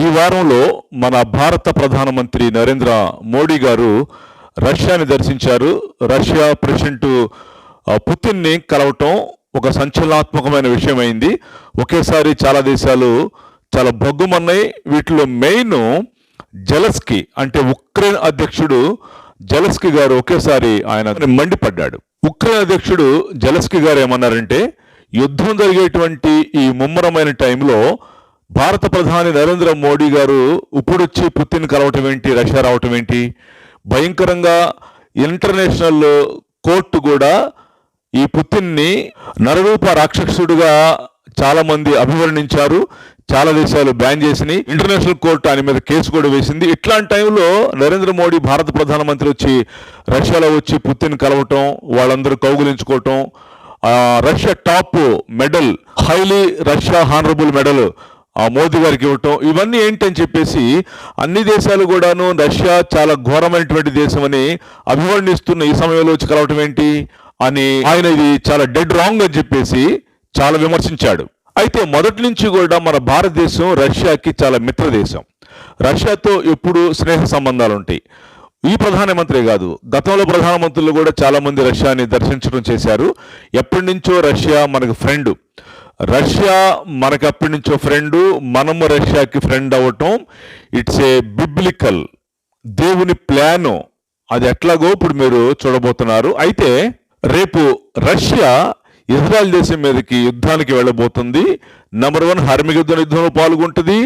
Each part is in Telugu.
ఈ వారంలో మన భారత ప్రధానమంత్రి నరేంద్ర మోడీ గారు రష్యాని దర్శించారు. రష్యా ప్రెసిడెంట్ పుతిన్ని కలవటం ఒక సంచలనాత్మకమైన విషయమైంది. ఒకేసారి చాలా దేశాలు చాలా బొగ్గుమన్నాయి వీటిలో మెయిన్ జలస్కి అంటే ఉక్రెయిన్ అధ్యక్షుడు జలస్కి గారు ఒకేసారి ఆయన మండిపడ్డాడు. ఉక్రెయిన్ అధ్యక్షుడు జలస్కి గారు ఏమన్నారంటే యుద్ధం జరిగేటువంటి ఈ ముమ్మరమైన టైంలో భారత ప్రధాని నరేంద్ర మోడీ గారు ఇప్పుడొచ్చి పుతిన్ కలవటం ఏంటి రష్యా రావటం ఏంటి? భయంకరంగా ఇంటర్నేషనల్ కోర్టు కూడా ఈ పుతిన్ని నరరూప రాక్షసుడుగా చాలామంది అభివర్ణించారు. చాలా దేశాలు బ్యాన్ చేసినాయి. ఇంటర్నేషనల్ కోర్టు ఆయన మీద కేసు కూడా వేసింది. ఇట్లాంటి టైంలో నరేంద్ర మోడీ భారత ప్రధానమంత్రి వచ్చి రష్యాలో వచ్చి పుతిన్ కలవటం వాళ్ళందరూ కౌగులించుకోవటం Russia top medal highly Russia honourable medal ఆ మోదీ గారికి ఇవ్వటం ఇవన్నీ ఏంటని చెప్పేసి అన్ని దేశాలు కూడాను రష్యా చాలా ఘోరమైనటువంటి దేశం అని అభివర్ణిస్తున్న ఈ సమయంలో వచ్చి కలవటం ఏంటి అని ఆయన ఇది చాలా డెడ్ రాంగ్ అని చెప్పేసి చాలా విమర్శించాడు. అయితే మొదటి నుంచి కూడా మన భారతదేశం రష్యాకి చాలా మిత్ర దేశం రష్యాతో ఎప్పుడు స్నేహ సంబంధాలు ఉంటాయి. ఈ ప్రధానమంత్రి కాదు గతంలో ప్రధానమంత్రులు కూడా చాలా మంది రష్యాని దర్శించడం చేశారు. ఎప్పటి నుంచో రష్యా మనకు ఫ్రెండ్ రష్యా మనకప్పటి నుంచో ఫ్రెండు మనము రష్యాకి ఫ్రెండ్ అవ్వటం ఇట్స్ ఏ బిబ్లికల్ దేవుని ప్లాను అది ఎట్లాగో ఇప్పుడు మీరు చూడబోతున్నారు. అయితే రేపు రష్యా ఇజ్రాయెల్ దేశం మీదకి యుద్ధానికి వెళ్ళబోతుంది. నెంబర్ వన్ హర్మిగద్దున యుద్ధంలో పాల్గొంటుంది.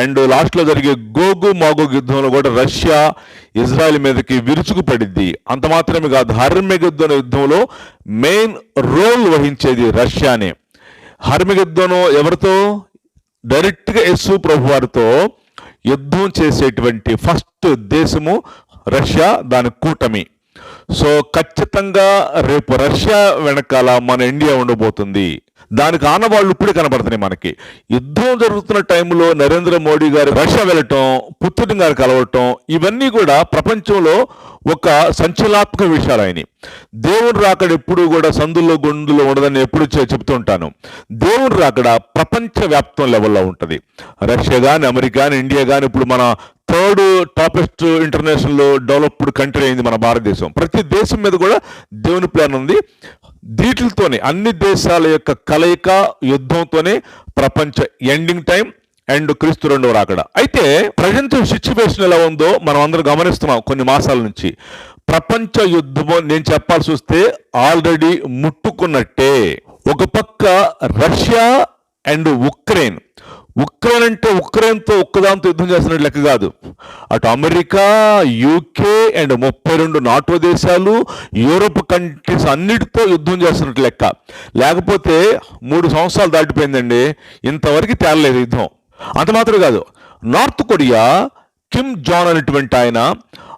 అండ్ లాస్ట్లో జరిగే గోగు మాగోగ్ యుద్ధంలో కూడా రష్యా ఇజ్రాయెల్ మీదకి విరుచుకుపడిద్ది అంత మాత్రమే కాదు హర్మిగద్దున యుద్ధంలో మెయిన్ రోల్ వహించేది రష్యానే. హర్మిగద్దును ఎవరితో? డైరెక్ట్గా యస్సు ప్రభు వారితో యుద్ధం చేసేటువంటి ఫస్ట్ దేశము రష్యా దాని కూటమి. సో ఖచ్చితంగా రేపు రష్యా వెనకాల మన ఇండియా ఉండబోతుంది. దానికి ఆనవాళ్ళు ఇప్పుడే కనబడుతున్నాయి మనకి. యుద్ధం జరుగుతున్న టైంలో నరేంద్ర మోడీ గారు రష్యా వెళ్ళటం పుతిన్ గారు కలవటం ఇవన్నీ కూడా ప్రపంచంలో ఒక సంచలాత్మక విషయాలు ఆయన దేవుడు రాకడ ఎప్పుడు కూడా సందుల్లో గుండులో ఉండదని ఎప్పుడు చెప్తుంటాను దేవుడు రాకడ ప్రపంచ వ్యాప్తం లెవెల్లో ఉంటుంది. రష్యా కానీ అమెరికా కానీ ఇండియా కానీ ఇప్పుడు మన third topest international developed country అయింది మన భారతదేశం. ప్రతి దేశం మీద కూడా దేవుని ప్లాన్ ఉంది. దీటితోనే అన్ని దేశాల యొక్క కలయిక యుద్ధంతోనే ప్రపంచ ఎండింగ్ టైం అండ్ క్రీస్తు రెండవ రాకడ. అయితే ప్రజెంట్ సిచ్యువేషన్ ఎలా ఉందో మనం అందరం గమనిస్తున్నాం కొన్ని మాసాల నుంచి. ప్రపంచ యుద్ధము నేను చెప్పాల్సి వస్తే ఆల్రెడీ ముట్టుకున్నట్టే. ఒక పక్క రష్యా అండ్ ఉక్రెయిన్ ఉక్రెయిన్ అంటే ఉక్రెయిన్తో ఒక్కదాంతో యుద్ధం చేస్తున్నట్టు లెక్క కాదు. అటు అమెరికా యూకే అండ్ ముప్పై రెండు నాటో దేశాలు యూరోప్ కంట్రీస్ అన్నిటితో యుద్ధం చేస్తున్నట్టు లెక్క. లేకపోతే మూడు సంవత్సరాలు దాటిపోయిందండి. ఇంతవరకు తేలలేదు యుద్ధం. అంత మాత్రం కాదు. నార్త్ కొరియా కిమ్ జాన్ అనేటువంటి ఆయన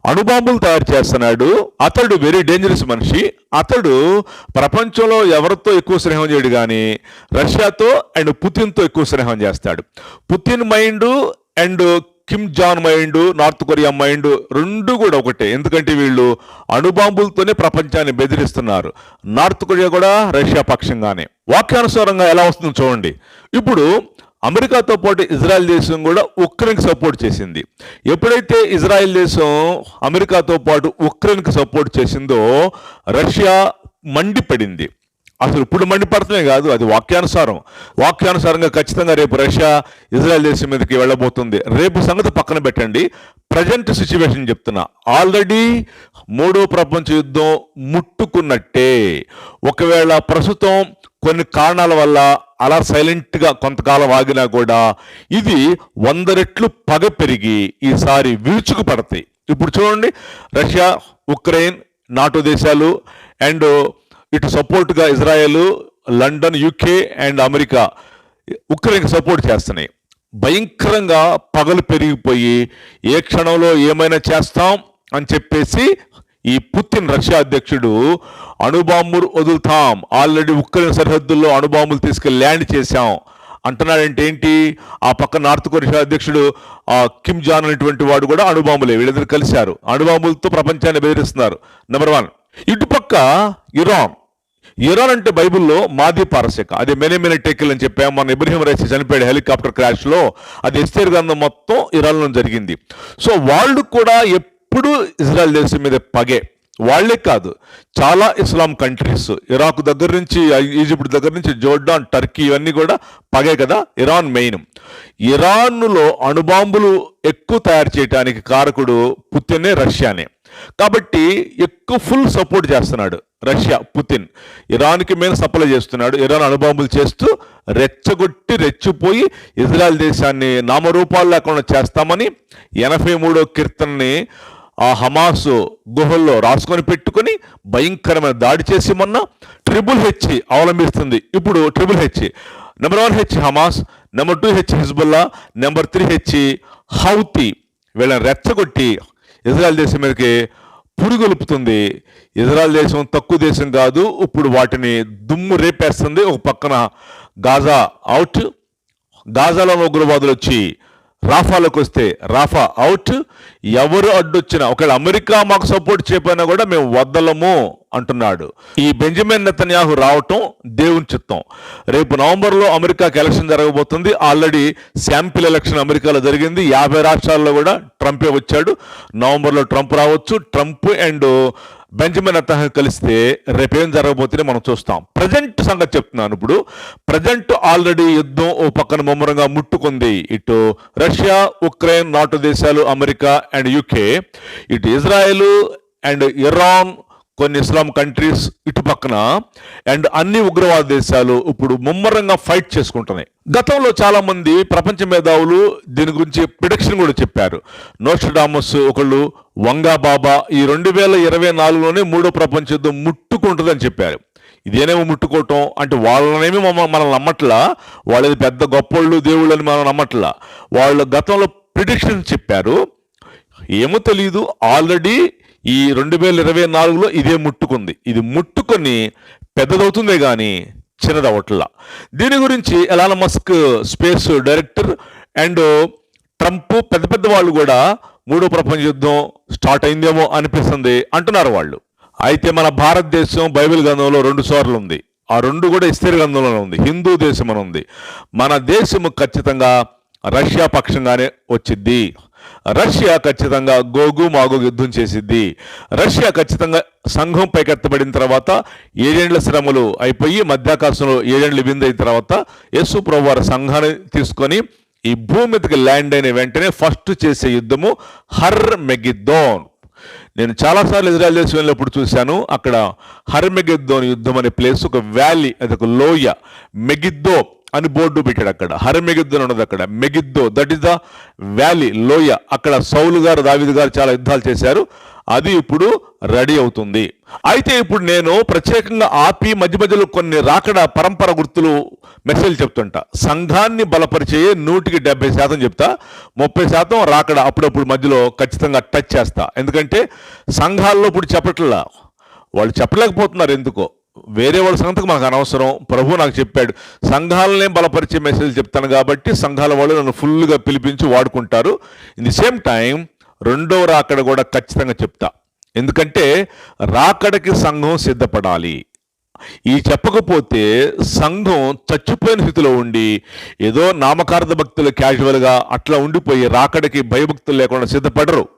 అణుబాంబులు తయారు చేస్తున్నాడు. అతడు వెరీ డేంజరస్ మనిషి. అతడు ప్రపంచంలో ఎవరితో ఎక్కువ స్నేహం చేయడు కానీ రష్యాతో అండ్ పుతిన్తో ఎక్కువ స్నేహం చేస్తాడు. Putin mind and Kim Jong mind North Korea mind రెండు కూడా ఒకటే. ఎందుకంటే వీళ్ళు అణుబాంబులతోనే ప్రపంచాన్ని బెదిరిస్తున్నారు. నార్త్ కొరియా కూడా రష్యా పక్షంగానే. వాక్యానుసారంగా ఎలా వస్తుందో చూడండి. ఇప్పుడు అమెరికాతో పాటు ఇజ్రాయెల్ దేశం కూడా ఉక్రెయిన్కి సపోర్ట్ చేసింది. ఎప్పుడైతే ఇజ్రాయెల్ దేశం అమెరికాతో పాటు ఉక్రెయిన్కి సపోర్ట్ చేసిందో రష్యా మండిపడింది. అసలు ఇప్పుడు మండిపడటమే కాదు అది వాక్యానుసారం. వాక్యానుసారంగా ఖచ్చితంగా రేపు రష్యా ఇజ్రాయెల్ దేశం మీదకి వెళ్ళబోతుంది. రేపు సంగతి పక్కన పెట్టండి. ప్రజెంట్ సిచ్యువేషన్ చెప్తున్నా. ఆల్రెడీ మూడో ప్రపంచ యుద్ధం ముట్టుకున్నట్టే. ఒకవేళ ప్రస్తుతం కొన్ని కారణాల వల్ల అలా సైలెంట్గా కొంతకాలం ఆగినా కూడా ఇది వంద రెట్లు పగ పెరిగి ఈసారి విరుచుకు పడతాయి. ఇప్పుడు చూడండి రష్యా ఉక్రెయిన్ నాటో దేశాలు అండ్ ఇటు సపోర్ట్గా Israel London UK and America ఉక్రెయిన్కి support చేస్తున్నాయి. భయంకరంగా పగలు పెరిగిపోయి ఏ క్షణంలో ఏమైనా చేస్తాం అని చెప్పేసి ఈ పుతిన్ రష్యా అధ్యక్షుడు అణుబాంబులు వదులుతాం ఆల్రెడీ ఉక్రెయిన్ సరిహద్దుల్లో అణుబాంబులు తీసుకెళ్ళి ల్యాండ్ చేశాం. అంటున్నాడంటే ఏంటి ఆ పక్క నార్త్ కొరియా అధ్యక్షుడు ఆ కిమ్ జాన్ అనేటువంటి వాడు కూడా అణుబాంబులే. వీళ్ళిద్దరు కలిశారు. అణుబాంబులతో ప్రపంచాన్ని బెదిరిస్తున్నారు. నెంబర్ వన్ ఇటుపక్క ఇరాన్. ఇరాన్ అంటే బైబిల్లో మాది పారసిక. అది మెనే మెనే టెక్కిల్ అని చెప్పాము మన ఇబ్రహీం రైస్ చనిపోయాడు హెలికాప్టర్ క్రాష్లో. అది ఎస్తేర్ గ్రంథం మొత్తం ఇరాన్లో జరిగింది. సో వాళ్ళు కూడా ఎప్పుడూ ఇజ్రాయెల్ దేశం మీద పగే. వాళ్ళే కాదు చాలా ఇస్లాం కంట్రీస్ ఇరాక్ దగ్గర నుంచి ఈజిప్ట్ దగ్గర నుంచి జోర్డాన్ టర్కీ ఇవన్నీ కూడా పగే కదా ఇరాన్ మెయిన్. ఇరాన్లో అణుబాంబులు ఎక్కువ తయారు చేయడానికి కారకుడు పుతినే రష్యానే. కాబట్టి ఎక్కువ ఫుల్ సపోర్ట్ చేస్తున్నాడు రష్యా పుతిన్. ఇరాన్కి మీద సప్లై చేస్తున్నాడు. ఇరాన్ అణుబాంబులు చేస్తూ రెచ్చగొట్టి రెచ్చిపోయి ఇజ్రాయెల్ దేశాన్ని నామరూపాలు లేకుండా చేస్తామని ఎనభై మూడో కీర్తనని ఆ హమాస్ గుహల్లో రాసుకొని పెట్టుకొని భయంకరమైన దాడి చేసి మొన్న ట్రిపుల్ హెచ్ అవలంబిస్తుంది. ఇప్పుడు triple H. Number one H Hamas number two H Hezbollah number three H Houthi. వీళ్ళని రెచ్చగొట్టి ఇజ్రాయల్ దేశం మీదకి పురుగొలుపుతుంది. ఇజ్రాయల్ దేశం తక్కువ దేశం కాదు ఇప్పుడు వాటిని దుమ్ము రేపేస్తుంది. ఒక పక్కన గాజా అవుట్ గాజాలో ఉగ్రవాదులు వచ్చి రాఫాలోకి వస్తే రాఫా అవుట్ ఎవరు అడ్డొచ్చినా ఒకవేళ అమెరికా మాకు సపోర్ట్ చేయపోయినా కూడా మేము వద్దలము అంటున్నాడు. ఈ బెంజమిన్ నెతన్యాహు రావటం దేవుని చిత్తం. రేపు నవంబర్లో అమెరికాకి ఎలక్షన్ జరగబోతుంది. ఆల్రెడీ శాంపిల్ ఎలక్షన్ అమెరికాలో జరిగింది. యాభై రాష్ట్రాల్లో కూడా ట్రంపే వచ్చాడు. నవంబర్లో ట్రంప్ రావచ్చు. ట్రంప్ అండ్ బెంజమిన్ అతహ కలిస్తే రేపేం జరగబోతుందో మనం చూస్తాం. ప్రజెంట్ సంగతి చెప్తున్నాను ఇప్పుడు. ప్రజెంట్ ఆల్రెడీ యుద్ధం ఓ పక్కన ముమ్మరంగా ముట్టుకుంది. ఇటు రష్యా ఉక్రెయిన్ నాటు దేశాలు అమెరికా అండ్ యూకే. ఇటు ఇజ్రాయెల్ అండ్ ఇరాన్ కొన్ని ఇస్లాం కంట్రీస్ ఇటు పక్కన అండ్ అన్ని ఉగ్రవాద దేశాలు ఇప్పుడు ముమ్మరంగా ఫైట్ చేసుకుంటున్నాయి. గతంలో చాలా మంది ప్రపంచ మేధావులు దీని గురించి ప్రిడిక్షన్ కూడా చెప్పారు. నోస్టడామస్ ఒకళ్ళు వంగా బాబా ఈ రెండు వేల ఇరవై నాలుగులోనే మూడో ప్రపంచ యుద్ధం ముట్టుకుంటుందని చెప్పారు. ఇదేనేమో ముట్టుకోవటం అంటే వాళ్ళనేమి మనం నమ్మట్లా? వాళ్ళది పెద్ద గొప్పోళ్ళు దేవుళ్ళు అని మనం నమ్మట్లా? వాళ్ళు గతంలో ప్రిడిక్షన్ చెప్పారు. ఏమో తెలియదు ఆల్రెడీ ఈ రెండు వేల ఇరవై నాలుగులో ఇదే ముట్టుకుంది. ఇది ముట్టుకొని పెద్దదవుతుందే కానీ చిన్నదవట్లా దీని గురించి Elon Musk space director and Trump పెద్ద పెద్ద వాళ్ళు కూడా మూడో ప్రపంచ యుద్ధం స్టార్ట్ అయిందేమో అనిపిస్తుంది అంటున్నారు వాళ్ళు. అయితే మన భారతదేశం బైబిల్ గ్రంథంలో రెండు సార్లు ఉంది. ఆ రెండు కూడా ఇస్త్రీ గ్రంథంలోనే ఉంది. హిందూ దేశం అని ఉంది. మన దేశము ఖచ్చితంగా రష్యా పక్షంగానే వచ్చిద్ది. రష్యా ఖచ్చితంగా గోగు మాగు యుద్ధం చేసిద్ది. రష్యా ఖచ్చితంగా సంఘం పైకెత్తబడిన తర్వాత ఏడేండ్ల శ్రమలు అయిపోయి మధ్యాకాశంలో ఏడేండ్లు విందు అయిన తర్వాత యేసు ప్రభు వారి సంఘాన్ని తీసుకొని ఈ భూమి మీదకి ల్యాండ్ అయిన వెంటనే ఫస్ట్ చేసే యుద్ధము హర్ మెగిద్దోన్ నేను చాలాసార్లు ఇజ్రాయల్ దేశం వెళ్ళినప్పుడు చూశాను అక్కడ హర్ మెగిద్దోన్ యుద్ధం అనే ప్లేస్ ఒక వ్యాలీ అది ఒక లోయ మెగిద్దో అని బోర్డు పెట్టాడు అక్కడ. హరమెగిద్దు అని ఉన్నది అక్కడ. Megiddo that is the valley లోయ. అక్కడ సౌలు గారు దావిద్ గారు చాలా యుద్ధాలు చేశారు. అది ఇప్పుడు రెడీ అవుతుంది. అయితే ఇప్పుడు నేను ప్రత్యేకంగా ఆపి మధ్య మధ్యలో కొన్ని రాకడ పరంపర గుర్తులు మెసేజ్ చెప్తుంటా. సంఘాన్ని బలపరిచే నూటికి డెబ్బై శాతం చెప్తా. ముప్పై శాతం రాకడ అప్పుడప్పుడు మధ్యలో ఖచ్చితంగా టచ్ చేస్తా. ఎందుకంటే సంఘాల్లో ఇప్పుడు చెప్పట్లా. వాళ్ళు చెప్పలేకపోతున్నారు ఎందుకో. వేరే వాళ్ళ సంగతికి మనకు అనవసరం. ప్రభు నాకు చెప్పాడు సంఘాలనే బలపరిచే మెసేజ్ చెప్తాను కాబట్టి సంఘాల వాళ్ళు నన్ను ఫుల్గా పిలిపించి వాడుకుంటారు. ఇన్ ది సేమ్ టైం రెండవ రాకడ కూడా ఖచ్చితంగా చెప్తా. ఎందుకంటే రాకడకి సంఘం సిద్ధపడాలి. ఈ చెప్పకపోతే సంఘం చచ్చిపోయిన స్థితిలో ఉండి ఏదో నామకార్థ భక్తులు క్యాజువల్గా అట్లా ఉండిపోయి రాకడికి భయభక్తులు లేకుండా సిద్ధపడరు.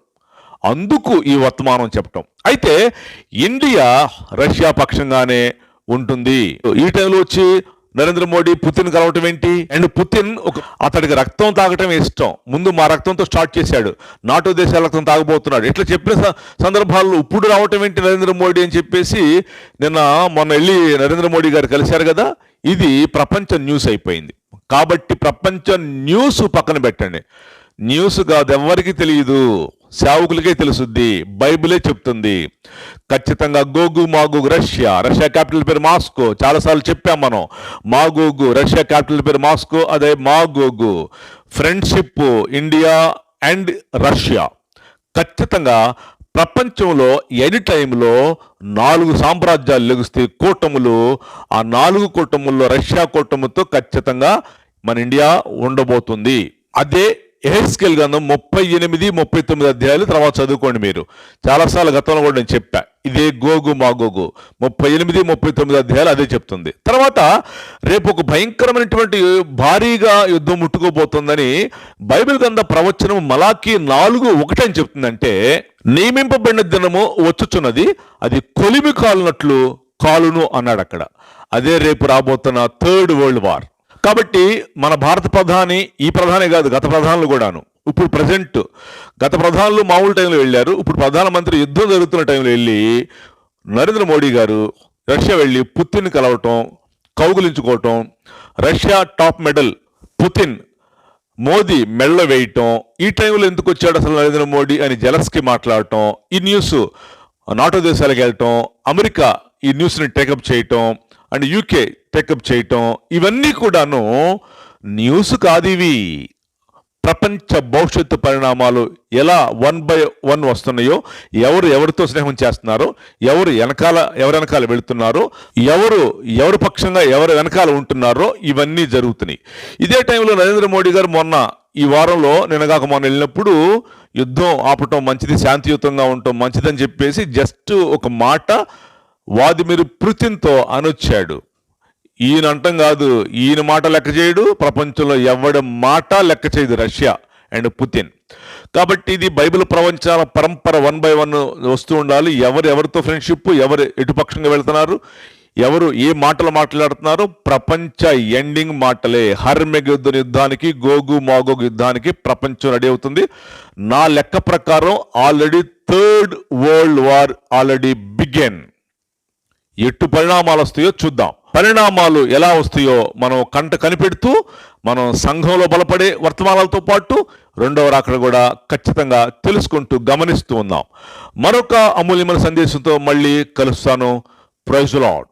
అందుకు ఈ వర్తమానం చెప్పటం. అయితే ఇండియా రష్యా పక్షంగానే ఉంటుంది. ఈ టైంలో వచ్చి నరేంద్ర మోడీ పుతిన్ కలవటం ఏంటి? అండ్ పుతిన్ ఒక అతడికి రక్తం తాగటం ఇష్టం. ముందు మా రక్తంతో స్టార్ట్ చేశాడు. నాటో దేశాల రక్తం తాగబోతున్నాడు. ఇట్లా చెప్పిన సందర్భాల్లో ఇప్పుడు రావటం ఏంటి నరేంద్ర మోడీ అని చెప్పేసి నిన్న మొన్న వెళ్ళి నరేంద్ర మోడీ గారు కలిశారు కదా? ఇది ప్రపంచ న్యూస్ అయిపోయింది. కాబట్టి ప్రపంచ న్యూస్ పక్కన పెట్టండి. న్యూస్ కాదు ఎవరికి తెలియదు. సేవకులకే తెలుసుద్ది బైబిలే చెప్తుంది. ఖచ్చితంగా Gog Magog Russia. Russia capital పేరు మాస్కో. చాలాసార్లు చెప్పాం మనం. మాగోగు రష్యా క్యాపిటల్ పేరు మాస్కో అదే Magog. Friendship India and Russia. ఖచ్చితంగా ప్రపంచంలో ఎనీ టైంలో నాలుగు సామ్రాజ్యాలు లెగుస్తే కూటములు ఆ నాలుగు కూటముల్లో రష్యా కూటముతో ఖచ్చితంగా మన ఇండియా ఉండబోతుంది. అదే ఎహెస్కెల్ గ్రంథం ముప్పై ఎనిమిది ముప్పై తొమ్మిది అధ్యాయాలు తర్వాత చదువుకోండి మీరు. చాలాసార్లు గతంలో కూడా నేను చెప్పా. ఇదే గోగు మా గోగు. ముప్పై ఎనిమిది ముప్పై తొమ్మిది అధ్యాయాలు అదే చెప్తుంది. తర్వాత రేపు ఒక భయంకరమైనటువంటి భారీగా యుద్ధం ముట్టుకోబోతుందని బైబిల్ గ్రంథ ప్రవచనం మలాకి నాలుగు ఒకటని చెప్తుందంటే నియమింపబడిన దినము వచ్చుచున్నది అది కొలిమి కాలునట్లు కాలును అన్నాడు అక్కడ అదే రేపు రాబోతున్న థర్డ్ వరల్డ్ వార్. కాబట్టి మన భారత ప్రధాని ఈ ప్రధాని కాదు గత ప్రధానులు కూడాను. ఇప్పుడు ప్రజెంట్ గత ప్రధానులు మామూలు టైంలో వెళ్ళారు. ఇప్పుడు ప్రధానమంత్రి యుద్ధం జరుగుతున్న టైంలో వెళ్ళి నరేంద్ర మోడీ గారు రష్యా వెళ్ళి పుతిన్ కలవటం కౌగులించుకోవటం Russia top medal Putin Modi మెళ్ళ వేయటం ఈ టైంలో ఎందుకు వచ్చాడు అసలు నరేంద్ర మోడీ అని జలస్కి మాట్లాడటం ఈ న్యూస్ నాటో దేశాలకు వెళ్ళటం అమెరికా ఈ న్యూస్ని టేకప్ చేయటం అండ్ యూకే టేకప్ చేయటం ఇవన్నీ కూడాను న్యూస్ కాదు ఇవి. ప్రపంచ భవిష్యత్తు పరిణామాలు ఎలా వన్ బై వన్ వస్తున్నాయో ఎవరు ఎవరితో స్నేహం చేస్తున్నారో ఎవరు వెనకాల ఎవరి వెనకాల వెళుతున్నారో ఎవరు ఎవరి పక్షంగా ఎవరు వెనకాల ఉంటున్నారో ఇవన్నీ జరుగుతున్నాయి. ఇదే టైంలో నరేంద్ర మోడీ గారు మొన్న ఈ వారంలో నిన్నగాక మొన్న వెళ్ళినప్పుడు యుద్ధం ఆపటం మంచిది శాంతియుతంగా ఉండటం మంచిదని చెప్పేసి జస్ట్ ఒక మాట వాదిమిరు పృతిన్తో అనొచ్చాడు. ఈయన అంటం కాదు ఈయన మాట లెక్క చేయడు ప్రపంచంలో ఎవడి మాట లెక్క చేయదు రష్యా అండ్ పుతిన్. కాబట్టి ఇది బైబిల్ ప్రపంచాల పరంపర వన్ బై వన్ వస్తూ ఉండాలి. ఎవరు ఎవరితో ఫ్రెండ్షిప్ ఎవరు ఎటుపక్షంగా వెళ్తున్నారు ఎవరు ఏ మాటలు మాట్లాడుతున్నారు ప్రపంచ ఎండింగ్ మాటలే. హర్మెగ్ యుద్ధ యుద్ధానికి గోగు మాగోగు యుద్ధానికి ప్రపంచం రెడీ అవుతుంది. నా లెక్క ప్రకారం already third world war already began. ఎట్టు పరిణామాలు వస్తాయో చూద్దాం. పరిణామాలు ఎలా వస్తాయో మనం కంట కనిపెడుతూ మనం సంఘంలో బలపడే వర్తమానాలతో పాటు రెండవ రాకడ కూడా ఖచ్చితంగా తెలుసుకుంటూ గమనిస్తూ ఉందాం మరొక అమూల్యమైన సందేశంతో మళ్ళీ కలుస్తాను. ప్రైజ్లాడ్